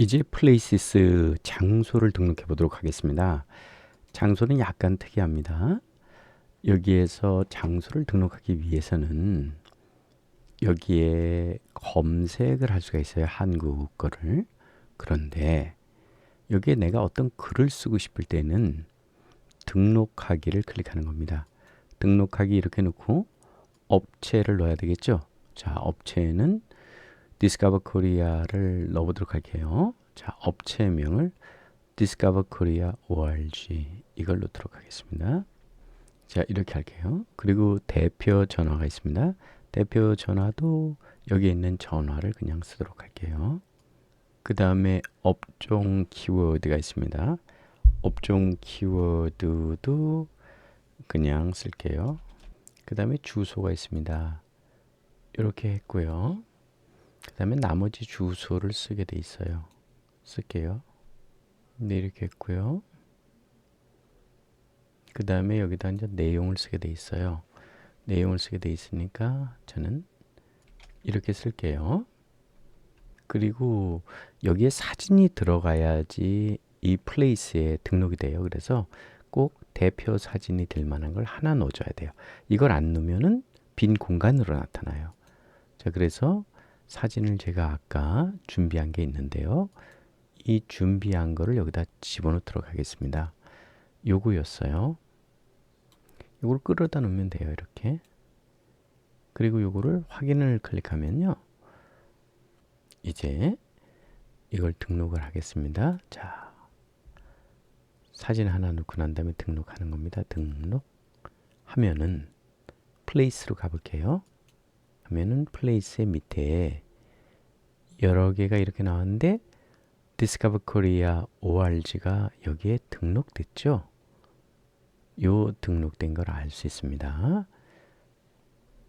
이제 플레이시스 장소를 등록해 보도록 하겠습니다. 장소는 약간 특이합니다. 여기에서 장소를 등록하기 위해서는 여기에 검색을 할 수가 있어요. 한국 거를. 그런데 여기에 내가 어떤 글을 쓰고 싶을 때는 등록하기를 클릭하는 겁니다. 등록하기 이렇게 놓고 업체를 넣어야 되겠죠. 자, 업체는 디스커버 코리아를 넣어보도록 할게요. 자, 업체명을 디스커버 코리아 org 이걸 넣도록 하겠습니다. 자, 이렇게 할게요. 그리고 대표 전화가 있습니다. 대표 전화도 여기 있는 전화를 그냥 쓰도록 할게요. 그 다음에 업종 키워드가 있습니다. 업종 키워드도 그냥 쓸게요. 그 다음에 주소가 있습니다. 이렇게 했고요. 그 다음에 나머지 주소를 쓰게 돼 있어요. 쓸게요. 네, 이렇게 했고요. 그 다음에 여기다 이제 내용을 쓰게 돼 있어요. 내용을 쓰게 돼 있으니까 저는 이렇게 쓸게요. 그리고 여기에 사진이 들어가야지 이 플레이스에 등록이 돼요. 그래서 꼭 대표 사진이 될 만한 걸 하나 넣어줘야 돼요. 이걸 안 넣으면은 빈 공간으로 나타나요. 자, 그래서 사진을 제가 아까 준비한 게 있는데요. 이 준비한 거를 여기다 집어넣도록 하겠습니다. 요거였어요. 요걸 끌어다 놓으면 돼요. 이렇게. 그리고 요거를 확인을 클릭하면요. 이제 이걸 등록을 하겠습니다. 자, 사진 하나 넣고 난 다음에 등록하는 겁니다. 등록 하면은 플레이스로 가볼게요. 하면은 플레이스의 밑에 여러 개가 이렇게 나왔는데 디스커버 코리아 org가 여기에 등록됐죠? 요 등록된 걸 알 수 있습니다.